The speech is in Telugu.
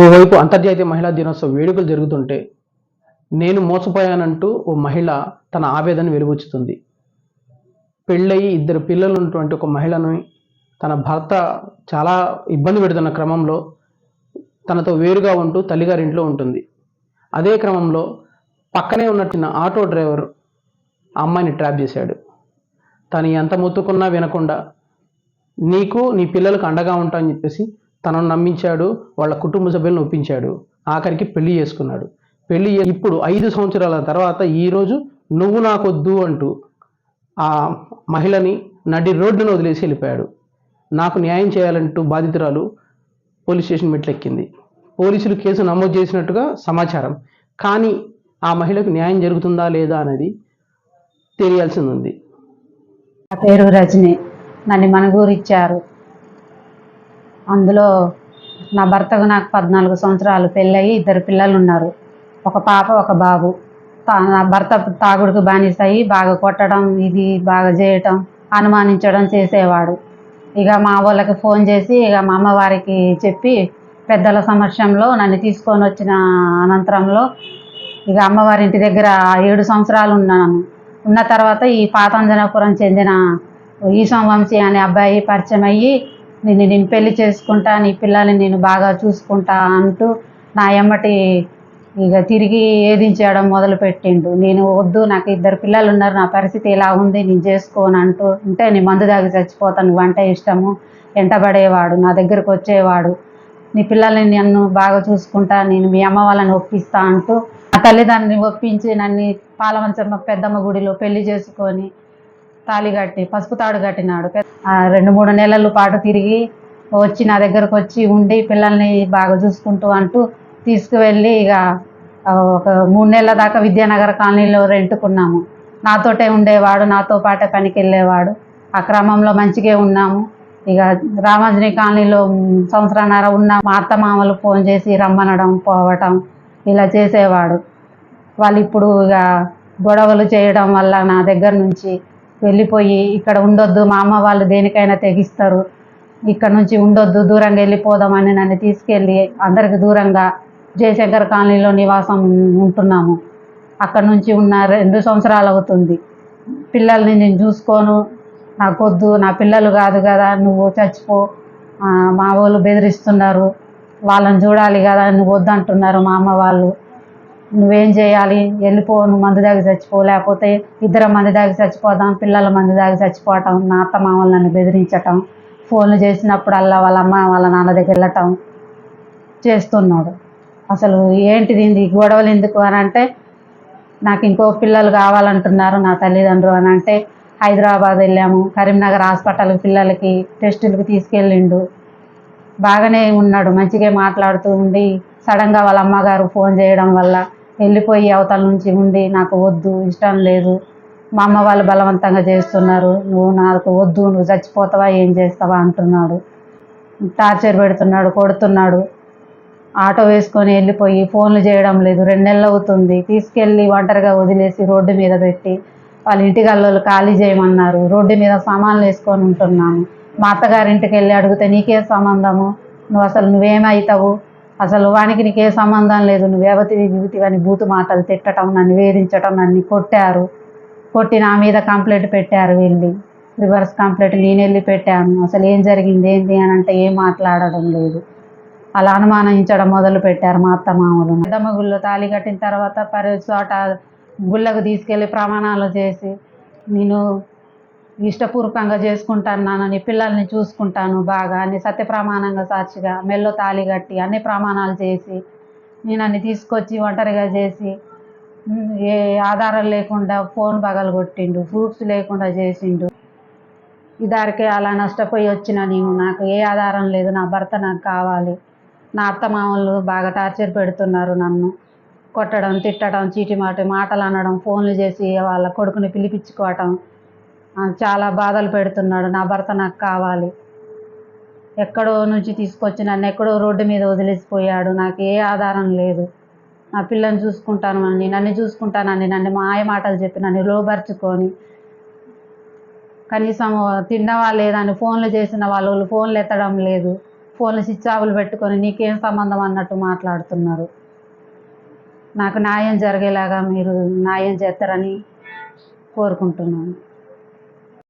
ఓవైపు అంతర్జాతీయ మహిళా దినోత్సవ వేడుకలు జరుగుతుంటే నేను మోసపోయానంటూ ఓ మహిళ తన ఆవేదన వెలుగుచ్చుతుంది పెళ్ళయి ఇద్దరు పిల్లలు ఉన్నటువంటి ఒక మహిళను తన భర్త చాలా ఇబ్బంది పెడుతున్న క్రమంలో తనతో వేరుగా ఉంటూ తల్లిగారింట్లో ఉంటుంది. అదే క్రమంలో పక్కనే ఉన్నట్టున్న ఆటో డ్రైవర్ ఆ అమ్మాయిని ట్రాప్ చేశాడు. తను ఎంత మొత్తుకున్నా వినకుండా నీకు నీ పిల్లలకు అండగా ఉంటా అని చెప్పేసి తనను నమ్మించాడు వాళ్ళ కుటుంబ సభ్యులను ఒప్పించాడు ఆఖరికి పెళ్ళి చేసుకున్నాడు. పెళ్ళి ఇప్పుడు ఐదు సంవత్సరాల తర్వాత ఈరోజు నువ్వు నాకొద్దు అంటూ ఆ మహిళని నడి రోడ్డును వదిలేసి వెళ్ళిపోయాడు. నాకు న్యాయం చేయాలంటూ బాధితురాలు పోలీస్ స్టేషన్ మెట్లెక్కింది. పోలీసులు కేసు నమోదు చేసినట్టుగా సమాచారం. కానీ ఆ మహిళకు న్యాయం జరుగుతుందా లేదా అనేది తెలియాల్సి ఉంది. నా పేరు రజని. నన్ను మనగూరు ఇచ్చారు. అందులో నా భర్తకు నాకు పద్నాలుగు సంవత్సరాలు పెళ్ళయి ఇద్దరు పిల్లలు ఉన్నారు ఒక పాప ఒక బాబు. తా- నా భర్త తాగుడుకు బానిసాయి బాగా కొట్టడం ఇది బాగా చేయటం అనుమానించడం చేసేవాడు. ఇక మా వాళ్ళకి ఫోన్ చేసి ఇక మా అమ్మవారికి చెప్పి పెద్దల సమక్షంలో నన్ను తీసుకొని వచ్చిన అనంతరంలో ఇక అమ్మవారి ఇంటి దగ్గర ఏడు సంవత్సరాలు ఉన్నాను. ఉన్న తర్వాత ఈ పాతంజనాపురం చెందిన ఈశం వంశీ అనే అబ్బాయి పరిచయం అయ్యి నేను నేను పెళ్ళి చేసుకుంటా నీ పిల్లల్ని నేను బాగా చూసుకుంటా అంటూ నా ఎమ్మటి ఇక తిరిగి ఏదించడం మొదలుపెట్టిండు. నేను వద్దు నాకు ఇద్దరు పిల్లలు ఉన్నారు నా పరిస్థితి ఇలా ఉంది నేను చేసుకోను అంటూ ఉంటే నేను మందు దాగి చచ్చిపోతాను వంట ఇష్టము. వెంటబడేవాడు నా దగ్గరకు వచ్చేవాడు. నీ పిల్లల్ని నన్ను బాగా చూసుకుంటా నేను మీ అమ్మ వాళ్ళని ఒప్పిస్తా అంటూ నా తల్లిదండ్రుని ఒప్పించి నన్ను పాలవంచమ్మ పెద్దమ్మ గుడిలో పెళ్ళి చేసుకొని తాళి కట్టి పసుపు తాడు కట్టినాడు. రెండు మూడు నెలల పాటు తిరిగి వచ్చి నా దగ్గరకు వచ్చి ఉండి పిల్లల్ని బాగా చూసుకుంటూ అంటూ తీసుకువెళ్ళి ఇక ఒక మూడు నెలల దాకా విద్యానగర్ కాలనీలో రెంటుకున్నాము. నాతోటే ఉండేవాడు నాతో పాటే పనికి వెళ్ళేవాడు ఆ క్రమంలో మంచిగా ఉన్నాము. ఇక రామాంజనేయ కాలనీలో సంవత్సరాన్నర ఉన్న మా అత్త మామలు ఫోన్ చేసి రమ్మనడం పోవటం ఇలా చేసేవాడు. వాళ్ళు ఇప్పుడు ఇక గొడవలు చేయడం వల్ల నా దగ్గర నుంచి వెళ్ళిపోయి ఇక్కడ ఉండొద్దు మా అమ్మ వాళ్ళు దేనికైనా తెగిస్తారు. ఇక్కడ నుంచి ఉండొద్దు దూరంగా వెళ్ళిపోదామని నన్ను తీసుకెళ్ళి అందరికి దూరంగా జయశంకర్ కాలనీలో నివాసం ఉంటున్నాము. అక్కడ నుంచి ఉన్న రెండు సంవత్సరాలు అవుతుంది. పిల్లల్ని నేను చూసుకోను. నాకొద్దు నా పిల్లలు కాదు కదా నువ్వు చచ్చిపో. మా వాళ్ళు బెదిరిస్తున్నారు. వాళ్ళని చూడాలి కదా నువ్వు వద్దంటున్నారు మా అమ్మ వాళ్ళు. నువ్వేం చేయాలి? వెళ్ళిపో నువ్వు మందు దాగి చచ్చిపో లేకపోతే ఇద్దరం మంది దాగి చచ్చిపోదాం పిల్లల మంది దాగి చచ్చిపోవటం నా అత్త మామలు నన్ను బెదిరించటం ఫోన్లు చేసినప్పుడల్లా వాళ్ళ అమ్మ వాళ్ళ నాన్న దగ్గర వెళ్ళటం చేస్తున్నాడు. అసలు ఏంటిది ఇది గొడవలు ఎందుకు అని అంటే నాకు ఇంకో పిల్లలు కావాలంటున్నారు నా తల్లిదండ్రులు అని అంటే హైదరాబాద్ వెళ్ళాము కరీంనగర్ హాస్పిటల్కి పిల్లలకి టెస్టులకు తీసుకెళ్ళిండు. బాగానే ఉన్నాడు మంచిగా మాట్లాడుతూ ఉండి సడన్గా వాళ్ళ అమ్మగారు ఫోన్ చేయడం వల్ల వెళ్ళిపోయి అవతల నుంచి ఉండి నాకు వద్దు ఇష్టం లేదు. మా అమ్మ వాళ్ళు బలవంతంగా చేస్తున్నారు. నువ్వు నాకు వద్దు నువ్వు చచ్చిపోతావా ఏం చేస్తావా? అంటున్నాడు. టార్చర్ పెడుతున్నాడు కొడుతున్నాడు. ఆటో వేసుకొని వెళ్ళిపోయి ఫోన్లు చేయడం లేదు. రెండు నెలలు అవుతుంది. తీసుకెళ్ళి ఒంటరిగా వదిలేసి రోడ్డు మీద పెట్టి వాళ్ళ ఇంటి ఖాళీ చేయమన్నారు. రోడ్డు మీద సామాన్లు వేసుకొని ఉంటున్నాను. మా అత్తగారింటికి వెళ్ళి అడిగితే నీకే సంబంధము? నువ్వు అసలు నువ్వేమవుతావు అసలు వానికి నీకే సంబంధం లేదు. నువ్వు ఎవతివి గివితివి అని బూతు మాటలు తిట్టడం నన్ను వేధించటం నన్ను కొట్టారు. కొట్టి నా మీద కంప్లైంట్ పెట్టారు వెళ్ళి. రివర్స్ కంప్లైంట్ నేను వెళ్ళి పెట్టాను. అసలు ఏం జరిగింది ఏంటి అని అంటే ఏం మాట్లాడడం లేదు. అలా అనుమానించడం మొదలు పెట్టారు మా అత్త మామూలు. పెద్దమ్మ గుళ్ళో తాళి కట్టిన తర్వాత పరి చోట గుళ్ళకు తీసుకెళ్ళి ప్రమాణాలు చేసి నేను ఇష్టపూర్వకంగా చేసుకుంటాను పిల్లల్ని చూసుకుంటాను బాగా అని సత్య ప్రమాణంగా సాక్షిగా మెల్లో తాళి కట్టి అన్ని ప్రమాణాలు చేసి నేను అన్ని తీసుకొచ్చి ఒంటరిగా చేసి ఏ ఆధారం లేకుండా ఫోన్ పగలగొట్టిండు ప్రూఫ్స్ లేకుండా చేసిండు. ఇదారికే అలా నష్టపోయి వచ్చిన నేను నాకు ఏ ఆధారం లేదు నా భర్త నాకు కావాలి. నా అత్తమామలు బాగా టార్చర్ పెడుతున్నారు నన్ను. కొట్టడం తిట్టడం చీటి మాట మాటలు అనడం ఫోన్లు చేసి వాళ్ళ కొడుకుని పిలిపించుకోవటం చాలా బాధలు పెడుతున్నాడు. నా భర్త నాకు కావాలి. ఎక్కడో నుంచి తీసుకొచ్చి నన్ను ఎక్కడో రోడ్డు మీద వదిలేసిపోయాడు. నాకు ఏ ఆధారం లేదు. నా పిల్లని చూసుకుంటాను అని నన్ను చూసుకుంటానని నన్ను మాయ మాటలు చెప్పి నన్ను లోబర్చుకొని కనీసం తిన్నవా లేదా అని ఫోన్లు చేసిన వాళ్ళు ఫోన్లు ఎత్తడం లేదు. ఫోన్లు స్విచ్చాపులు పెట్టుకొని నీకేం సంబంధం అన్నట్టు మాట్లాడుతున్నారు. నాకు న్యాయం జరిగేలాగా మీరు న్యాయం చేస్తారని కోరుకుంటున్నాను.